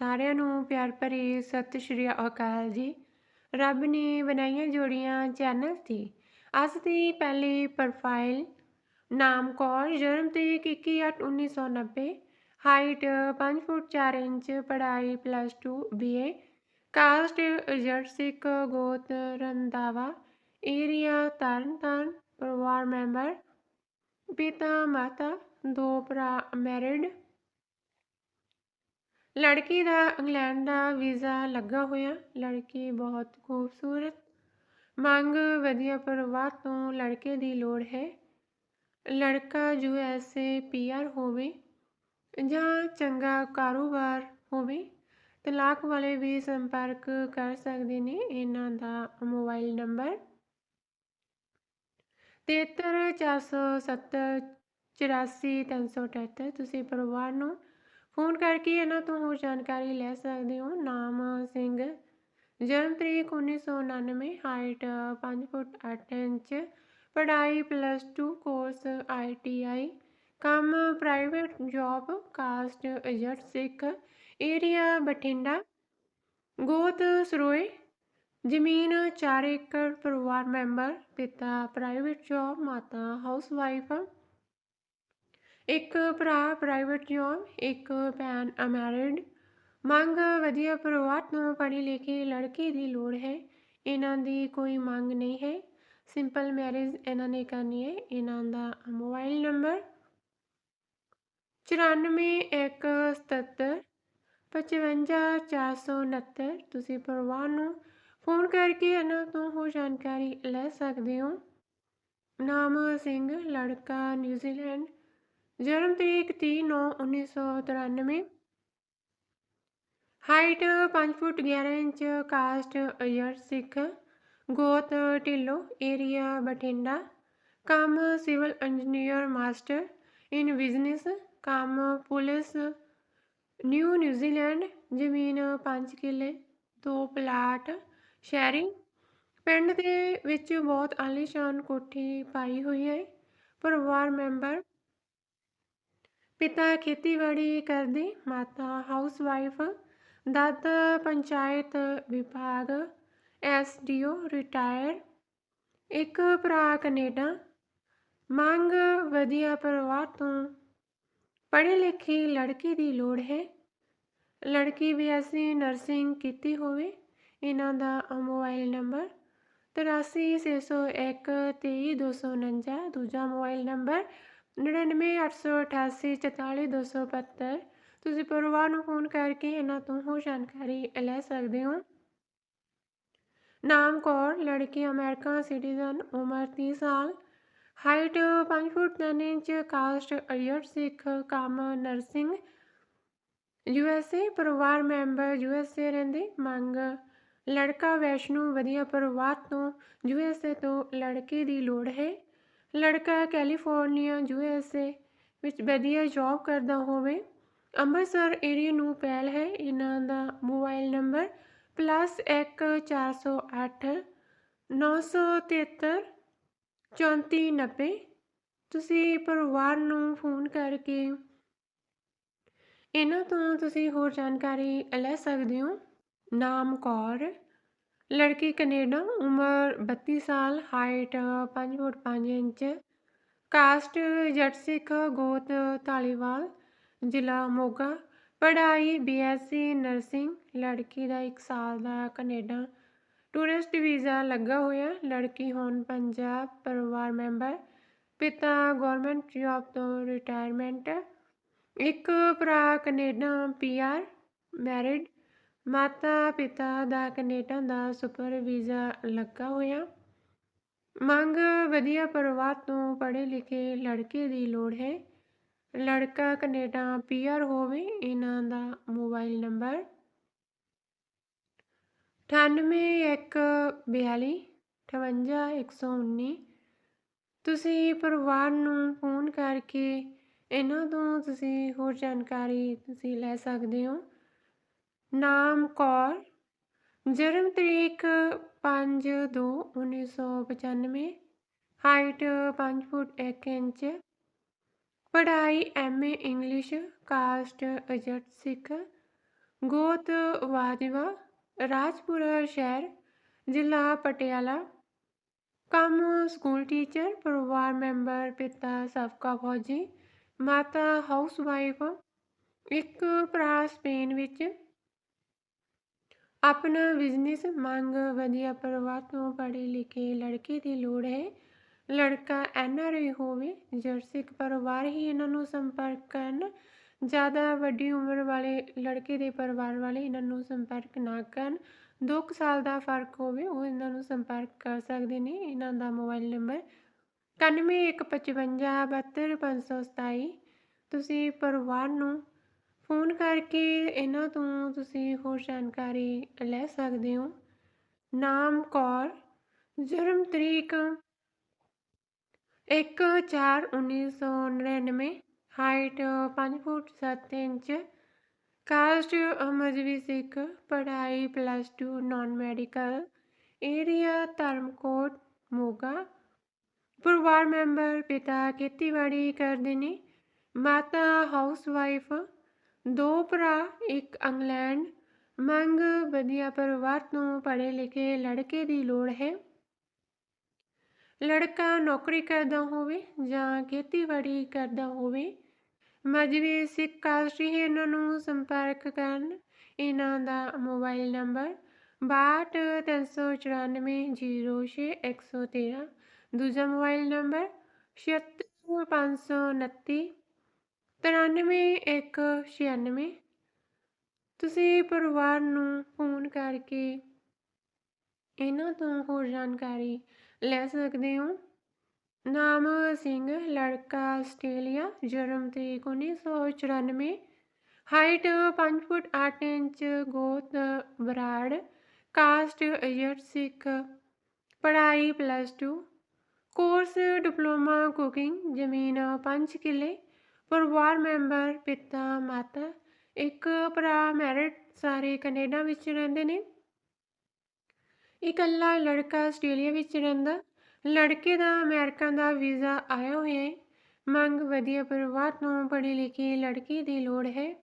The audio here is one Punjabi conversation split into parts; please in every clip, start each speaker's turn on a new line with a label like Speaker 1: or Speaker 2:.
Speaker 1: ਸਾਰਿਆਂ ਨੂੰ ਪਿਆਰ ਭਰੀ ਸਤਿ ਸ਼੍ਰੀ ਅਕਾਲ ਜੀ। ਰੱਬ ਨੇ ਬਣਾਈਆਂ ਜੋੜੀਆਂ ਚੈਨਲ ਤੇ ਅੱਜ ਦੀ ਪਹਿਲੀ ਪ੍ਰੋਫਾਈਲ ਨਾਮ ਕੌਰ, ਜਨਮ ਤਰੀਕ 21/8/1990 ਹਾਈਟ 5 ਫੁੱਟ 4 ਇੰਚ, ਪੜ੍ਹਾਈ plus 2 BA caste Jatt Sikh ਗੋਤ ਰੰਦਾਵਾ ਏਰੀਆ ਤਰਨਤਾਰਨ ਪਰਿਵਾਰ ਮੈਂਬਰ ਪਿਤਾ ਮਾਤਾ, ਦੋ ਭਰਾ ਮੈਰਿਡ ਲੜਕੀ ਦਾ ਇੰਗਲੈਂਡ ਦਾ ਵੀਜ਼ਾ ਲੱਗਾ ਹੋਇਆ। ਲੜਕੀ ਬਹੁਤ ਖੂਬਸੂਰਤ, ਮੰਗ ਵਧੀਆ ਪਰਿਵਾਰ ਤੋਂ ਲੜਕੇ ਦੀ ਲੋੜ ਹੈ। ਲੜਕਾ ਯੂ ਐਸ ਏ ਪੀਆਰ ਹੋਵੇ ਜਾਂ ਚੰਗਾ ਕਾਰੋਬਾਰ ਹੋਵੇ, ਤਲਾਕ ਵਾਲੇ ਵੀ ਸੰਪਰਕ ਕਰ ਸਕਦੇ ਨੇ। ਇਹਨਾਂ ਦਾ ਮੋਬਾਈਲ ਨੰਬਰ 7347 84378 ਤੁਸੀਂ ਪਰਿਵਾਰ ਨੂੰ ਫੋਨ ਕਰਕੇ ਇਹਨਾਂ ਤੋਂ ਹੋਰ ਜਾਣਕਾਰੀ ਲੈ ਸਕਦੇ ਹੋ। ਨਾਮ ਸਿੰਘ, ਜਨਮ ਤਰੀਕ 1999 ਹਾਈਟ 5 ਫੁੱਟ 8 ਇੰਚ, ਪੜ੍ਹਾਈ ਪਲੱਸ 2 ਕੋਰਸ ਆਈਟੀਆਈ ਕੰਮ ਪ੍ਰਾਈਵੇਟ ਜੌਬ ਕਾਸਟ ਜੱਟ ਸਿੱਖ ਏਰੀਆ ਬਠਿੰਡਾ, ਗੋਤ ਸਰੋਏ, ਜ਼ਮੀਨ 4 ਏਕੜ, ਪਰਿਵਾਰ ਮੈਂਬਰ, ਪਿਤਾ ਪ੍ਰਾਈਵੇਟ ਜੌਬ ਮਾਤਾ ਹਾਊਸਵਾਈਫ ਇੱਕ ਭਰਾ ਪ੍ਰਾਈਵੇਟ ਜੋਬ ਇੱਕ ਭੈਣ ਅਮੈਰਿਡ ਮੰਗ ਵਧੀਆ ਪਰਿਵਾਰ ਤੋਂ ਪੜ੍ਹੀ ਲਿਖੀ ਲੜਕੀ ਦੀ ਲੋੜ ਹੈ। ਇਹਨਾਂ ਦੀ ਕੋਈ ਮੰਗ ਨਹੀਂ ਹੈ। ਸਿੰਪਲ ਮੈਰਿਜ ਇਹਨਾਂ ਨੇ ਕਰਨੀ ਹੈ। ਇਹਨਾਂ ਦਾ ਮੋਬਾਈਲ ਨੰਬਰ 9417 55469 ਤੁਸੀਂ ਪਰਿਵਾਰ ਨੂੰ ਫੋਨ ਕਰਕੇ ਇਹਨਾਂ ਤੋਂ ਹੋਰ ਜਾਣਕਾਰੀ ਲੈ ਸਕਦੇ ਹੋ। ਨਾਮ ਸਿੰਘ, ਲੜਕਾ ਨਿਊਜ਼ੀਲੈਂਡ ਜਨਮ ਤਰੀਕ 30/9/1993 ਹਾਈਟ 5 ਫੁੱਟ 11 ਇੰਚ ਕਾਸਟ ਅਯਰ ਸਿੱਖ ਗੋਤ ਢਿੱਲੋ ਏਰੀਆ ਬਠਿੰਡਾ ਕੰਮ civil engineer master in business ਕੰਮ ਪੁਲਿਸ ਨਿਊ ਨਿਊਜ਼ੀਲੈਂਡ ਜ਼ਮੀਨ 5 ਕਿੱਲੇ ਦੋ ਪਲਾਟ ਸ਼ਹਿਰੀ ਪਿੰਡ ਦੇ ਵਿੱਚ ਬਹੁਤ ਆਲੀਸ਼ਾਨ ਕੋਠੀ ਪਾਈ ਹੋਈ ਹੈ ਪਰਿਵਾਰ ਮੈਂਬਰ ਪਿਤਾ ਖੇਤੀਬਾੜੀ ਕਰਦੇ, ਮਾਤਾ ਹਾਊਸਵਾਈਫ ਦਾਦਾ ਪੰਚਾਇਤ ਵਿਭਾਗ ਐਸਡੀਓ ਰਿਟਾਇਰ ਇੱਕ ਭਰਾ ਕੈਨੇਡਾ, ਮੰਗ ਵਧੀਆ ਪਰਿਵਾਰ ਤੋਂ, ਪੜ੍ਹੀ ਲਿਖੀ ਲੜਕੀ ਦੀ ਲੋੜ ਹੈ। ਲੜਕੀ ਵੀ ਅਸੀਂ ਨਰਸਿੰਗ ਕੀਤੀ ਹੋਵੇ, ਇਹਨਾਂ ਦਾ ਮੋਬਾਈਲ ਨੰਬਰ 8361 23249 ਦੂਜਾ ਮੋਬਾਈਲ ਨੰਬਰ 9988844275 ਤੁਸੀਂ ਪਰਿਵਾਰ ਨੂੰ ਫੋਨ ਕਰਕੇ ਇਹਨਾਂ ਤੋਂ ਹੋਰ ਜਾਣਕਾਰੀ ਲੈ ਸਕਦੇ ਹੋ। ਨਾਮ ਕੌਰ, ਲੜਕੀ ਅਮਰੀਕਾ ਸਿਟੀਜ਼ਨ, ਉਮਰ 30 ਸਾਲ। ਹਾਈਟ 5 ਫੁੱਟ 9 ਇੰਚ, ਕਾਸਟ ਅਯਰ ਸਿੱਖ, ਕੰਮ ਨਰਸਿੰਗ। ਯੂ ਐਸ ਏ, ਪਰਿਵਾਰ ਮੈਂਬਰ, ਯੂ ਐਸ ਏ ਰਹਿੰਦੇ, ਮੰਗ। ਲੜਕਾ ਵੈਸ਼ਨੂ, ਵਧੀਆ ਪਰਿਵਾਰ ਤੋਂ, ਯੂ ਐਸ ਏ ਤੋਂ ਲੜਕੇ ਦੀ ਲੋੜ ਹੈ। ਲੜਕਾ ਕੈਲੀਫੋਰਨੀਆ, ਯੂ ਐਸ ਏ ਵਿੱਚ ਵਧੀਆ ਜੌਬ ਕਰਦਾ ਹੋਵੇ। ਅੰਮ੍ਰਿਤਸਰ ਏਰੀਆ ਨੂੰ ਪਹਿਲ ਹੈ। ਇਹਨਾਂ ਦਾ ਮੋਬਾਈਲ ਨੰਬਰ +1408 973 3490 ਤੁਸੀਂ ਪਰਿਵਾਰ ਨੂੰ ਫੋਨ ਕਰਕੇ ਇਹਨਾਂ ਤੋਂ ਤੁਸੀਂ ਹੋਰ ਜਾਣਕਾਰੀ ਲੈ ਸਕਦੇ ਹੋ। ਨਾਮ ਕੌਰ ਲੜਕੀ ਕੈਨੇਡਾ, ਉਮਰ 32 ਸਾਲ, ਹਾਈਟ 5 ਫੁੱਟ 5 ਇੰਚ, ਕਾਸਟ ਜੱਟ ਸਿੱਖ ਗੋਤ ਧਾਲੀਵਾਲ ਜ਼ਿਲ੍ਹਾ ਮੋਗਾ। ਪੜ੍ਹਾਈ ਬੀਐਸਸੀ ਨਰਸਿੰਗ, ਲੜਕੀ ਦਾ 1 ਸਾਲ ਦਾ ਕੈਨੇਡਾ। ਟੂਰਿਸਟ ਵੀਜ਼ਾ ਲੱਗਾ ਹੋਇਆ, ਲੜਕੀ ਹੁਣ ਪੰਜਾਬ ਪਰਿਵਾਰ ਮੈਂਬਰ, ਪਿਤਾ ਗਵਰਨਮੈਂਟ ਜੌਬ ਤੋਂ ਰਿਟਾਇਰਮੈਂਟ ਇੱਕ ਭਰਾ ਕੈਨੇਡਾ ਪੀਆਰ ਮੈਰਿਡ ਮਾਤਾ ਪਿਤਾ ਦਾ ਕੈਨੇਡਾ ਦਾ ਸੁਪਰ ਵੀਜ਼ਾ ਲੱਗਾ ਹੋਇਆ। ਮੰਗ ਵਧੀਆ ਪਰਿਵਾਰ ਤੋਂ ਪੜ੍ਹੇ ਲਿਖੇ ਲੜਕੇ ਦੀ ਲੋੜ ਹੈ। ਲੜਕਾ ਕੈਨੇਡਾ ਪੀਆਰ ਹੋਵੇ, ਇਹਨਾਂ ਦਾ ਮੋਬਾਈਲ ਨੰਬਰ 9812 58119 ਤੁਸੀਂ ਪਰਿਵਾਰ ਨੂੰ ਫੋਨ ਕਰਕੇ ਇਹਨਾਂ ਤੋਂ ਤੁਸੀਂ ਹੋਰ ਜਾਣਕਾਰੀ ਤੁਸੀਂ ਲੈ ਸਕਦੇ ਹੋ। ਨਾਮ ਕੌਰ, ਜਨਮ ਤਰੀਕ 5/2/1995 ਹਾਈਟ 5 ਫੁੱਟ 1 ਇੰਚ, ਪੜ੍ਹਾਈ ਐਮਏ ਇੰਗਲਿਸ਼, ਕਾਸਟ ਅਜਟ ਸਿੱਖ, ਗੋਤ ਵਾਜਵਾ, ਰਾਜਪੁਰਾ ਸ਼ਹਿਰ, ਜ਼ਿਲ੍ਹਾ ਪਟਿਆਲਾ, ਕੰਮ ਸਕੂਲ ਟੀਚਰ, ਪਰਿਵਾਰ ਮੈਂਬਰ, ਪਿਤਾ ਸਾਬਕਾ ਫੌਜੀ, ਮਾਤਾ ਹਾਊਸਵਾਈਫ, ਇੱਕ ਭਰਾ ਸਪੇਨ ਵਿੱਚ ਆਪਣਾ ਬਿਜ਼ਨਸ ਮੰਗ ਵਧੀਆ ਪਰਿਵਾਰ ਤੋਂ ਪੜ੍ਹੇ ਲਿਖੇ ਲੜਕੇ ਦੀ ਲੋੜ ਹੈ। ਲੜਕਾ ਐੱਨ ਆਰ ਆਈ ਹੋਵੇ ਜਰਸਿਕ ਪਰਿਵਾਰ ਹੀ ਇਹਨਾਂ ਨੂੰ ਸੰਪਰਕ ਕਰਨ, ਜ਼ਿਆਦਾ ਵੱਡੀ ਉਮਰ ਵਾਲੇ ਲੜਕੇ ਦੇ ਪਰਿਵਾਰ ਵਾਲੇ ਇਹਨਾਂ ਨੂੰ ਸੰਪਰਕ ਨਾ ਕਰਨ 2 ਸਾਲ ਦਾ ਫ਼ਰਕ ਹੋਵੇ, ਉਹ ਇਹਨਾਂ ਨੂੰ ਸੰਪਰਕ ਕਰ ਸਕਦੇ ਨੇ। ਇਹਨਾਂ ਦਾ ਮੋਬਾਈਲ ਨੰਬਰ 9115572527 ਤੁਸੀਂ ਪਰਿਵਾਰ ਨੂੰ ਫੋਨ ਕਰਕੇ ਇਹਨਾਂ ਤੋਂ ਤੁਸੀਂ ਹੋਰ ਜਾਣਕਾਰੀ ਲੈ ਸਕਦੇ ਹੋ। ਨਾਮ ਕੌਰ, ਜਨਮ ਤਰੀਕ 1/4/1999 height 5 foot 7 inch caste Mazhabi Sikh, ਪੜ੍ਹਾਈ plus 2 non medical area Dharamkot, Moga. ਪਰਿਵਾਰ ਮੈਂਬਰ ਪਿਤਾ ਖੇਤੀਬਾੜੀ ਕਰਦੇ ਨੇ, ਮਾਤਾ ਹਾਊਸਵਾਈਫ ਦੋ ਭਰਾ, ਇੱਕ ਇੰਗਲੈਂਡ। ਮੰਗ, ਵਧੀਆ ਪਰਿਵਾਰ, ਤੋਂ ਪੜ੍ਹੇ ਲਿਖੇ ਲੜਕੇ ਦੀ ਲੋੜ ਹੈ। ਲੜਕਾ ਨੌਕਰੀ ਕਰਦਾ ਹੋਵੇ ਜਾਂ ਖੇਤੀਬਾੜੀ ਕਰਦਾ ਹੋਵੇ, ਮਜਬੀ ਸਿੱਖ ਕਾਸਟ ਹੀ ਇਹਨਾਂ ਨੂੰ ਸੰਪਰਕ ਕਰਨ। ਇਹਨਾਂ ਦਾ ਮੋਬਾਈਲ ਨੰਬਰ 6239406113 ਦੂਜਾ ਮੋਬਾਈਲ ਨੰਬਰ 76529 93196 ਤੁਸੀਂ ਪਰਿਵਾਰ ਨੂੰ ਫੋਨ ਕਰਕੇ ਇਹਨਾਂ ਤੋਂ ਹੋਰ ਜਾਣਕਾਰੀ ਲੈ ਸਕਦੇ ਹੋ? ਨਾਮ ਸਿੰਘ, ਲੜਕਾ ਆਸਟ੍ਰੇਲੀਆ, ਜਨਮ ਤਰੀਕ 1994 ਹਾਈਟ 5 ਫੁੱਟ 8 ਇੰਚ, ਗੋਤ ਬਰਾੜ, ਕਾਸਟ ਅਯਰ ਸਿੱਖ, ਪੜ੍ਹਾਈ ਪਲੱਸ 2 ਕੋਰਸ ਡਿਪਲੋਮਾ ਕੁਕਿੰਗ ਜ਼ਮੀਨ 5 ਕਿੱਲੇ। ਪਰਿਵਾਰ ਮੈਂਬਰ, ਪਿਤਾ, ਮਾਤਾ, ਇੱਕ ਭਰਾ ਮੈਰਿਡ, ਸਾਰੇ ਕੈਨੇਡਾ ਵਿੱਚ ਰਹਿੰਦੇ ਨੇ। ਇਕੱਲਾ ਲੜਕਾ ਆਸਟ੍ਰੇਲੀਆ ਵਿੱਚ ਰਹਿੰਦਾ। ਲੜਕੇ ਦਾ ਅਮਰੀਕਾ ਦਾ ਵੀਜ਼ਾ ਆਇਆ ਹੋਇਆ ਹੈ। ਮੰਗ ਵਧੀਆ ਪਰਿਵਾਰ ਤੋਂ ਪੜ੍ਹੀ ਲਿਖੀ ਲੜਕੀ ਦੀ ਲੋੜ ਹੈ।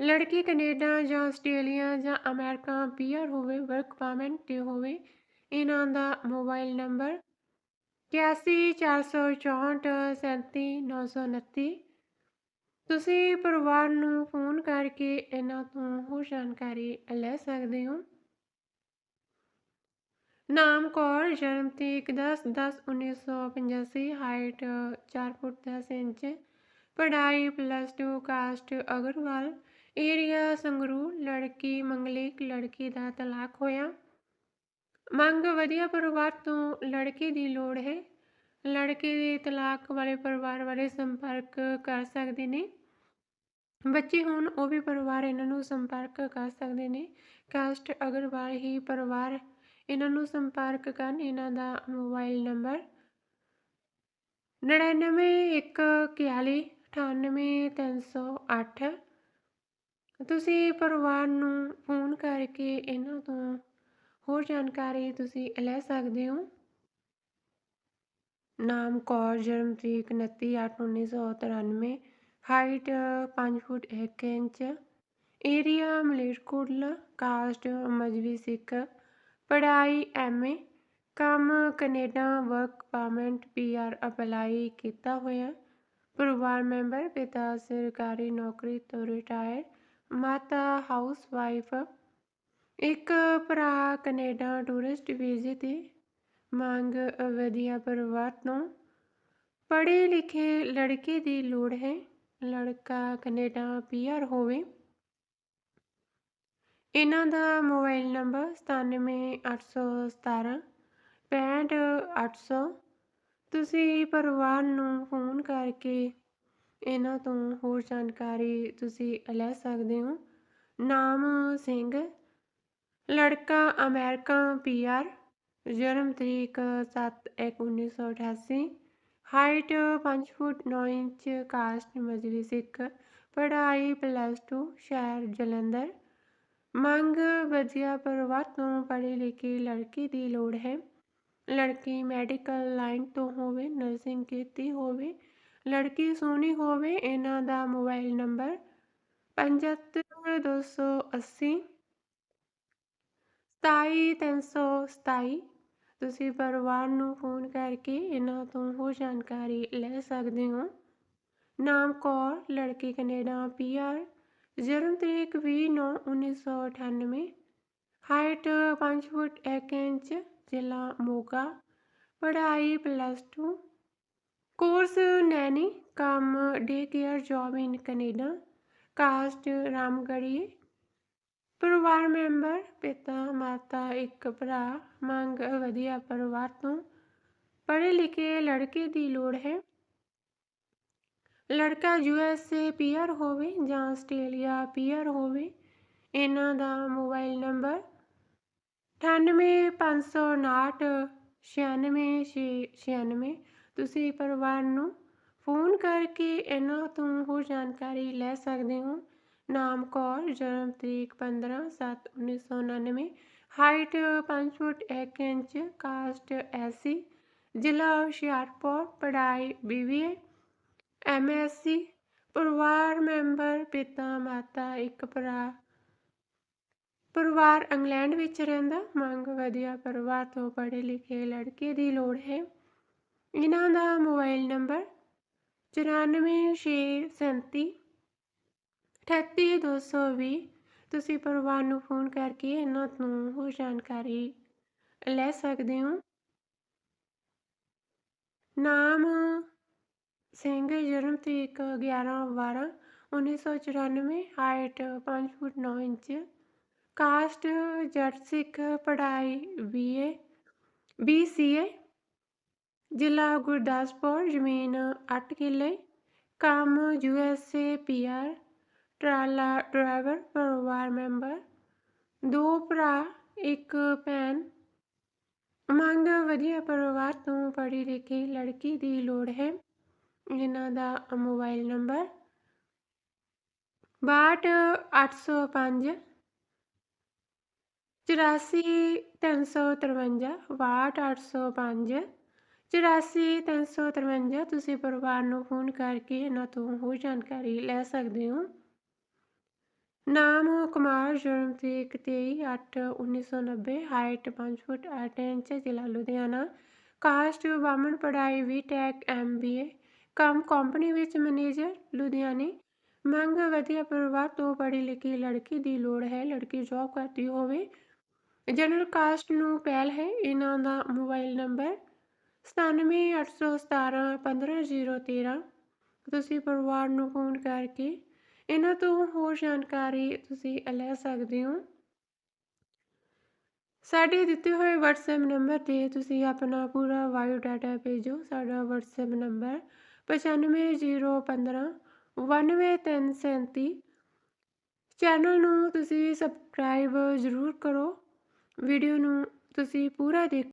Speaker 1: ਲੜਕੀ ਕੈਨੇਡਾ ਜਾਂ ਆਸਟ੍ਰੇਲੀਆ ਜਾਂ ਅਮਰੀਕਾ ਪੀਆਰ ਹੋਵੇ ਵਰਕ ਪਰਮਿਟ ਤੇ ਹੋਵੇ, ਇਹਨਾਂ ਦਾ ਮੋਬਾਈਲ ਨੰਬਰ 8146437929 ਤੁਸੀਂ ਪਰਿਵਾਰ ਨੂੰ ਫੋਨ ਕਰਕੇ ਇਹਨਾਂ ਤੋਂ ਹੋਰ ਜਾਣਕਾਰੀ ਲੈ ਸਕਦੇ ਹੋ? ਨਾਮ ਕੌਰ ਜਨਮ ਤਰੀਕ 10/10/1985 ਹਾਈਟ 4 ਫੁੱਟ 10 ਇੰਚ, ਪੜ੍ਹਾਈ plus 2 caste Agarwal area Sangrur, ਲੜਕੀ ਮੰਗਲਿਕ ਲੜਕੀ ਦਾ ਤਲਾਕ ਹੋਇਆ। ਮੰਗ ਵਧੀਆ ਪਰਿਵਾਰ ਤੋਂ ਲੜਕੇ ਦੀ ਲੋੜ ਹੈ। ਲੜਕੇ ਦੇ ਤਲਾਕ ਵਾਲੇ ਪਰਿਵਾਰ ਵਾਲੇ ਸੰਪਰਕ ਕਰ ਸਕਦੇ ਨੇ। ਬੱਚੇ ਹੋਣ, ਉਹ ਵੀ ਪਰਿਵਾਰ ਇਹਨਾਂ ਨੂੰ ਸੰਪਰਕ ਕਰ ਸਕਦੇ ਨੇ। ਕਾਸਟ ਅਗਰਵਾਲ ਹੀ ਪਰਿਵਾਰ ਇਹਨਾਂ ਨੂੰ ਸੰਪਰਕ ਕਰਨ, ਇਹਨਾਂ ਦਾ ਮੋਬਾਈਲ ਨੰਬਰ 9914498308 ਤੁਸੀਂ ਪਰਿਵਾਰ ਨੂੰ ਫੋਨ ਕਰਕੇ ਇਹਨਾਂ ਤੋਂ ਹੋਰ ਜਾਣਕਾਰੀ ਤੁਸੀਂ ਲੈ ਸਕਦੇ ਹੋ। ਨਾਮ ਕੌਰ, ਜਨਮ ਤਰੀਕ 29/8/1993 height 5 foot 1 inch area Malerkotla caste Mazhabi Sikh, ਪੜ੍ਹਾਈ ਐਮਏ ਕੰਮ Canada work permit PR apply ਕੀਤਾ ਹੋਇਆ। ਪਰਿਵਾਰ ਮੈਂਬਰ, ਪਿਤਾ, ਸਰਕਾਰੀ ਨੌਕਰੀ ਤੋਂ ਰਿਟਾਇਰ ਮਾਤਾ ਹਾਊਸ ਵਾਈਫ ਇੱਕ ਭਰਾ ਕੈਨੇਡਾ ਟੂਰਿਸਟ ਵੀਜ਼ੇ ਤੇ ਮੰਗ ਵਧੀਆ ਪਰਿਵਾਰ ਤੋਂ ਪੜ੍ਹੇ ਲਿਖੇ ਲੜਕੇ ਦੀ ਲੋੜ ਹੈ। ਲੜਕਾ ਕੈਨੇਡਾ ਪੀਆਰ ਹੋਵੇ। ਇਹਨਾਂ ਦਾ ਮੋਬਾਈਲ ਨੰਬਰ 97817 65800 ਤੁਸੀਂ ਪਰਿਵਾਰ ਨੂੰ ਫੋਨ ਕਰਕੇ ਇਹਨਾਂ ਤੋਂ ਹੋਰ ਜਾਣਕਾਰੀ ਤੁਸੀਂ ਲੈ ਸਕਦੇ ਹੋ। ਨਾਮ ਸਿੰਘ ਲੜਕਾ ਅਮਰੀਕਾ ਪੀਆਰ, ਜਨਮ ਤਰੀਕ 7/1/1988 height 5 foot 9 inch, caste Mazhabi Sikh. ਪੜ੍ਹਾਈ ਪਲੱਸ 2 ਸ਼ਹਿਰ ਜਲੰਧਰ। ਮੰਗ ਵਧੀਆ ਪਰਿਵਾਰ ਤੋਂ ਪੜ੍ਹੀ ਲਿਖੀ ਲੜਕੀ ਦੀ ਲੋੜ ਹੈ। ਲੜਕੀ ਮੈਡੀਕਲ ਲਾਈਨ ਤੋਂ ਹੋਵੇ ਨਰਸਿੰਗ ਕੀਤੀ ਹੋਵੇ, ਲੜਕੀ ਸੋਹਣੀ ਹੋਵੇ, ਇਹਨਾਂ ਦਾ ਮੋਬਾਈਲ ਨੰਬਰ 75 280 27327 ਤੁਸੀਂ ਪਰਿਵਾਰ ਨੂੰ ਫੋਨ ਕਰਕੇ ਇਹਨਾਂ ਤੋਂ ਹੋਰ ਜਾਣਕਾਰੀ ਲੈ ਸਕਦੇ ਹੋ। ਨਾਮ ਕੌਰ, ਲੜਕੀ ਕੈਨੇਡਾ ਪੀਆਰ ਜਨਮ ਤਰੀਕ 20/9/1998 ਹਾਈਟ 5 ਫੁੱਟ 1 ਇੰਚ, ਜ਼ਿਲ੍ਹਾ ਮੋਗਾ। ਪੜ੍ਹਾਈ ਪਲੱਸ 2 ਕੋਰਸ ਨੈਨੀ ਕੰਮ day care job in Canada. Caste ਰਾਮਗੜੀਏ ਪਰਿਵਾਰ ਮੈਂਬਰ, ਪਿਤਾ, ਮਾਤਾ, ਇੱਕ ਭਰਾ, ਮੰਗ, ਵਧੀਆ ਪਰਿਵਾਰ ਤੋਂ ਪੜ੍ਹੇ ਲਿਖੇ ਲੜਕੇ ਦੀ ਲੋੜ ਹੈ। ਲੜਕਾ ਯੂਐਸਏ ਪੀਆਰ ਹੋਵੇ ਜਾਂ ਆਸਟ੍ਰੇਲੀਆ ਪੀਆਰ ਹੋਵੇ, ਇਹਨਾਂ ਦਾ ਮੋਬਾਈਲ ਨੰਬਰ 9859 9696 ਤੁਸੀਂ ਪਰਿਵਾਰ ਨੂੰ ਫੋਨ ਕਰਕੇ ਇਹਨਾਂ ਤੋਂ ਹੋਰ ਜਾਣਕਾਰੀ ਲੈ ਸਕਦੇ ਹੋ। ਨਾਮ ਕੌਰ, ਜਨਮ ਤਰੀਕ 15/7/1999 height 5 foot 1 inch caste SC ਜ਼ਿਲ੍ਹਾ ਹੁਸ਼ਿਆਰਪੁਰ, ਪੜ੍ਹਾਈ ਬੀਬੀਏ ਐਮਐਸਸੀ ਪਰਿਵਾਰ ਮੈਂਬਰ, ਪਿਤਾ, ਮਾਤਾ, ਇੱਕ ਭਰਾ। ਪਰਿਵਾਰ ਇੰਗਲੈਂਡ ਵਿੱਚ ਰਹਿੰਦਾ, ਮੰਗ ਵਧੀਆ ਪਰਿਵਾਰ ਤੋਂ ਪੜ੍ਹੇ ਲਿਖੇ ਲੜਕੇ ਦੀ ਲੋੜ ਹੈ। ਇਹਨਾਂ ਦਾ ਮੋਬਾਈਲ ਨੰਬਰ ਅਠੱਤੀ ਦੋ ਸੌ ਵੀਹ ਤੁਸੀਂ ਪਰਿਵਾਰ ਨੂੰ ਫੋਨ ਕਰਕੇ ਇਹਨਾਂ ਤੋਂ ਹੋਰ ਜਾਣਕਾਰੀ ਲੈ ਸਕਦੇ ਹੋ। ਨਾਮ ਸਿੰਘ, ਜਨਮ ਤਰੀਕ 11 12 1994 height 5 foot 9 inch caste Jatt ਸਿੱਖ, ਪੜ੍ਹਾਈ ਬੀਏ ਬੀਸੀਏ ਜ਼ਿਲ੍ਹਾ ਗੁਰਦਾਸਪੁਰ, ਜ਼ਮੀਨ 8 ਕਿੱਲੇ, ਕੰਮ ਯੂਐਸਏ ਪੀਆਰ ਟਰਾਲਾ, ਡਰਾਈਵਰ, ਪਰਿਵਾਰ ਮੈਂਬਰ। ਦੋ ਭਰਾ, ਇੱਕ ਭੈਣ। ਮੰਗ, ਵਧੀਆ ਪਰਿਵਾਰ, ਤੋਂ ਪੜ੍ਹੀ ਲਿਖੀ ਲੜਕੀ ਦੀ ਲੋੜ ਹੈ। ਜਿਨ੍ਹਾਂ ਦਾ ਮੋਬਾਈਲ ਨੰਬਰ 62805 84353 62805 84353 ਤੁਸੀਂ ਪਰਿਵਾਰ ਨੂੰ ਫੋਨ ਕਰਕੇ ਇਹਨਾਂ ਤੋਂ ਹੋਰ ਜਾਣਕਾਰੀ ਲੈ ਸਕਦੇ ਹੋ। ਨਾਮ ਕੁਮਾਰ ਜਨਮ ਤਰੀਕ 23/8/1990 ਹਾਈਟ 5 ਫੁੱਟ 8 ਇੰਚ, ਜ਼ਿਲ੍ਹਾ ਲੁਧਿਆਣਾ। ਕਾਸਟ ਬਾਮਨ ਪੜ੍ਹਾਈ ਵੀ ਟੈਕ ਐਮਬੀਏ ਕੰਮ ਕੰਪਨੀ ਵਿੱਚ ਮੈਨੇਜਰ ਲੁਧਿਆਣੇ। ਮੰਗ ਵਧੀਆ ਪਰਿਵਾਰ ਤੋਂ ਪੜ੍ਹੀ ਲਿਖੀ ਲੜਕੀ ਦੀ ਲੋੜ ਹੈ। ਲੜਕੀ ਜੌਬ ਕਰਦੀ ਹੋਵੇ। ਜਨਰਲ ਕਾਸਟ ਨੂੰ ਪਹਿਲ ਹੈ। ਇਹਨਾਂ ਦਾ ਮੋਬਾਈਲ ਨੰਬਰ 978117 15013 ਤੁਸੀਂ ਪਰਿਵਾਰ ਨੂੰ ਫੋਨ ਕਰਕੇ ਇਹਨਾਂ ਤੋਂ ਹੋਰ ਜਾਣਕਾਰੀ ਤੁਸੀਂ ਲੈ ਸਕਦੇ ਹੋ। ਸਾਡੇ ਦਿੱਤੇ ਹੋਏ WhatsApp ਨੰਬਰ ਤੇ ਤੁਸੀਂ ਆਪਣਾ ਪੂਰਾ ਬਾਇਓ ਡਾਟਾ ਭੇਜੋ। ਸਾਡਾ WhatsApp ਨੰਬਰ 95015 91337 ਚੈਨਲ ਨੂੰ ਤੁਸੀਂ ਸਬਸਕ੍ਰਾਈਬ ਜ਼ਰੂਰ ਕਰੋ। ਵੀਡੀਓ ਨੂੰ ਤੁਸੀਂ ਪੂਰਾ ਦੇਖ